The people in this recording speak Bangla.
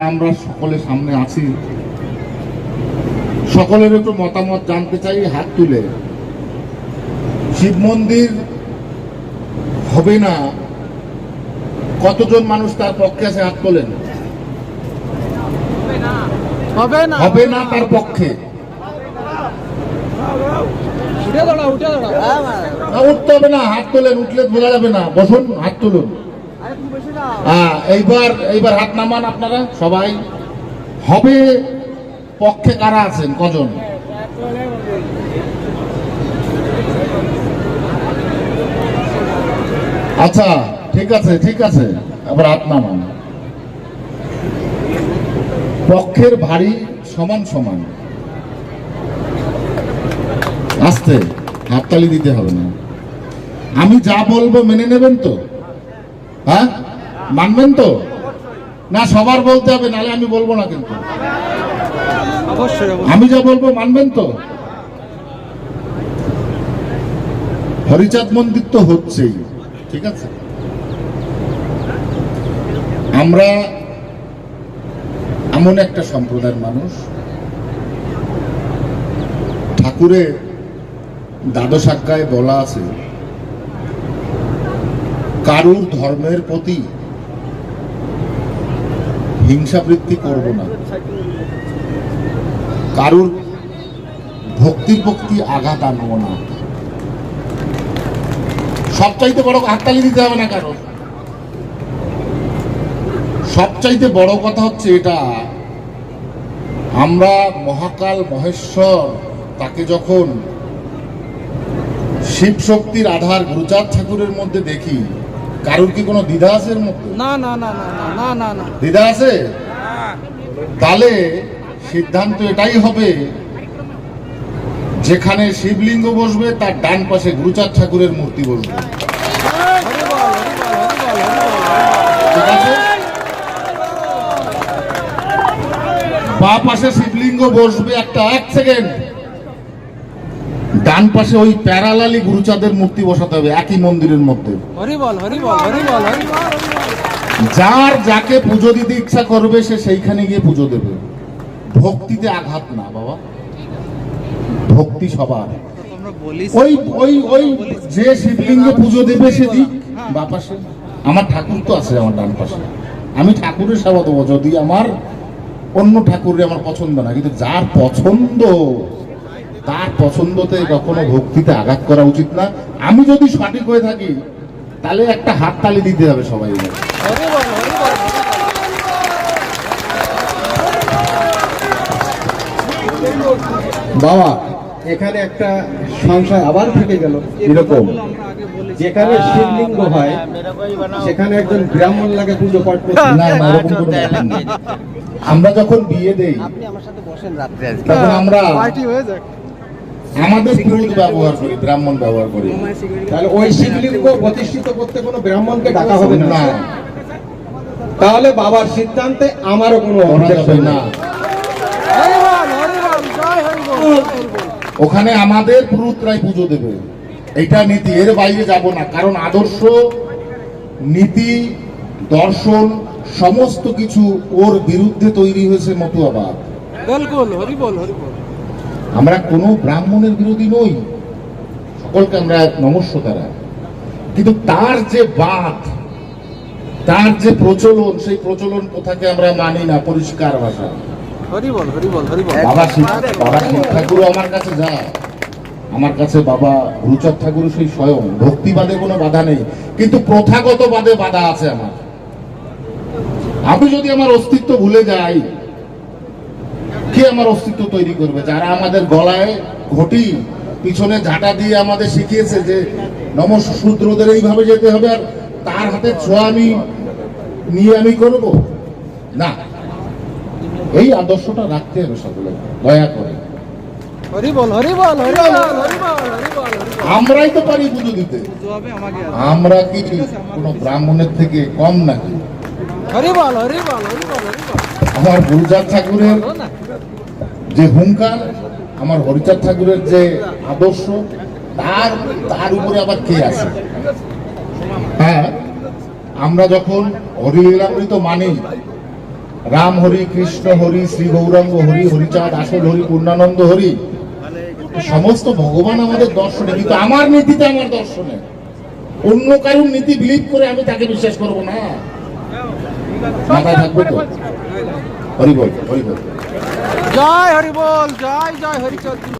আমরা সকলে সামনে আছি। সকলের একটু মতামত জানতে চাই হাত তুলে। শিব মন্দির হবে না? কতজন মানুষ তার পক্ষে আছে হাত তোলেন? হবে না। তার পক্ষে? উঠে উঠে না, উঠতে হবে না হাত তোলেন উঠলে বোঝা যাবে না। বসুন হাত তুলুন। হ্যাঁ এইবার এইবার হাত নামান আপনারা, সবাই। হবে পক্ষে কারা আছেন, কজন? আচ্ছা ঠিক আছে ঠিক আছে আবার হাত নামান। পক্ষের ভারী সমান সমান। আসতে, হাততালি দিতে হবে না। আমি যা বলব মেনে নেবেন তো? হ্যাঁ? মানবেন তো? না সবার বলতে হবে নাহলে আমি বলব না কিন্তু। আমি যা বলব মানবেন তো? হরিচাঁদ মন্দির তো হচ্ছেই ঠিক আছে? আমরা এমন একটা সম্প্রদায়ের মানুষ ঠাকুরের দ্বাদশ আজ্ঞায় বলা আছে কারুর ধর্মের প্রতি হিংসাবৃত্তি করব না। কারুর ভক্তির ভক্তি আঘাত আনব না। সবচাইতে বড় হাততালি দিতে হবে না কারও। সবচাইতে বড় কথা হচ্ছে এটা, আমরা মহাকাল মহেশ্বর তাকে যখন শিব শক্তির আধার গুরুচাঁদ ঠাকুরের মধ্যে দেখি কারোর কি কোনো দ্বিধা আছে এর মধ্যে? না না না না না না না দ্বিধা আছে? তাহলে সিদ্ধান্ত এটাই হবে যেখানে শিবলিঙ্গ বসবে তার ডান পাশে গুরুচার ঠাকুরের মূর্তি বসবে। বা পাশে শিবলিঙ্গ বসবে একটা এক সেকেন্ড। ডান পাশে ওই প্যারালালি গুরুচাঁদের মূর্তি বসাতে হবে একই মন্দিরের মধ্যে। যার যাকে পুজো দিতে ইচ্ছা করবে সে সেইখানে গিয়ে পুজো দেবে। ভক্তিতে আঘাত না বাবা। ভক্তি সবার। ওই ওই ওই যে শিবলিঙ্গে পুজো দেবে সে দিক বা পাশে। আমার ঠাকুর তো আছে আমার ডান পাশে। আমি ঠাকুরের সেবা দেবো যদি আমার অন্য ঠাকুরের আমার পছন্দ না কিন্তু যার পছন্দ তার পছন্দতে কখনো ভক্তিতে আঘাত করা উচিত না। আমি যদি সঠিক হয়ে থাকি তাহলে একটা হাত তালি দিতে হবে সবাই। বাবা এখানে একটা সংশয় আবার থেকে গেল। এরকম। যেখানে শিবলিঙ্গ হয় সেখানে একজন ব্রাহ্মণ লাগে পুজো পাঠ করতে না না এরকম কোনো আমরা যখন বিয়ে দেই আপনি আমার সাথে বসেন রাত্রে তখন আমরা পার্টি হয়ে যাক। আমাদের পুরোহিত ব্যবহার করি ব্রাহ্মণ ব্যবহার করি। তাহলে ওই শিবলিঙ্গ প্রতিষ্ঠিত করতে কোনো ব্রাহ্মণকে ডাকা হবে না। তাহলে বাবার সিদ্ধান্তে আমারও কোনো না। ওখানে আমাদের পুরুতরাই পুজো দেবে। এটা নীতি এর বাইরে যাব না। কারণ আদর্শ নীতি দর্শন সমস্ত কিছু ওর বিরুদ্ধে তৈরি হয়েছে মতুয়াবাদ বিলকুল হরি বল হরি বল আমরা কোনো ব্রাহ্মণের বিরোধী নই। সকলকে আমরা নমস্য তারা। কিন্তু তার যে বাদ তার যে প্রচলন সেই প্রচলন কোথাকে আমরা মানি না পরিষ্কার ভাষা। হরি বল হরি বল হরি বল। বাবা বাবা শিব ঠাকুরও আমার কাছে যায়। আমার কাছে বাবা রুচার ঠাকুর সেই স্বয়ং। ভক্তিবাদে কোনো বাধা নেই। কিন্তু প্রথাগত বাদে বাধা আছে আমার। আমি যদি আমার অস্তিত্ব ভুলে যাই কে আমার অস্তিত্ব তৈরি করবে। যারা আমাদের গলায় ঘটি পিছনে ঝাঁটা দিয়ে আমাদের শিখিয়েছে যে নমশূদ্রদের এইভাবে যেতে হবে আর তার হাতে ছোঁয়া আমি নিয়ে আমি করব। না এই আদর্শটা রাখতে হবে সকলে দয়া করে। আমরাই তো পারি পুজো দিতে। আমরা কি কোনো ব্রাহ্মণের থেকে কম নাকি? আমার গুরুচাঁদ ঠাকুরের যে হুঙ্কার আমার হরিচাঁদ ঠাকুরের যে আদর্শ, তার তার উপরে আবার কে আছে? হ্যাঁ আমরা যখন হরিলীলামৃত মানি, রাম হরি, কৃষ্ণ হরি, শ্রী গৌরাঙ্গ হরি, হরিচাঁদ, আসল হরি, পূর্ণানন্দ হরি, সমস্ত ভগবান আমাদের দর্শনে, কিন্তু আমার নীতিতে আমার দর্শনে। অন্য কারোর নীতি বিলিভ করে আমি তাকে বিশ্বাস করব না। মাথায় থাকবে তো? হরি বল হরি বল। জয় হরি বল জয় জয় হরিচন্দ্র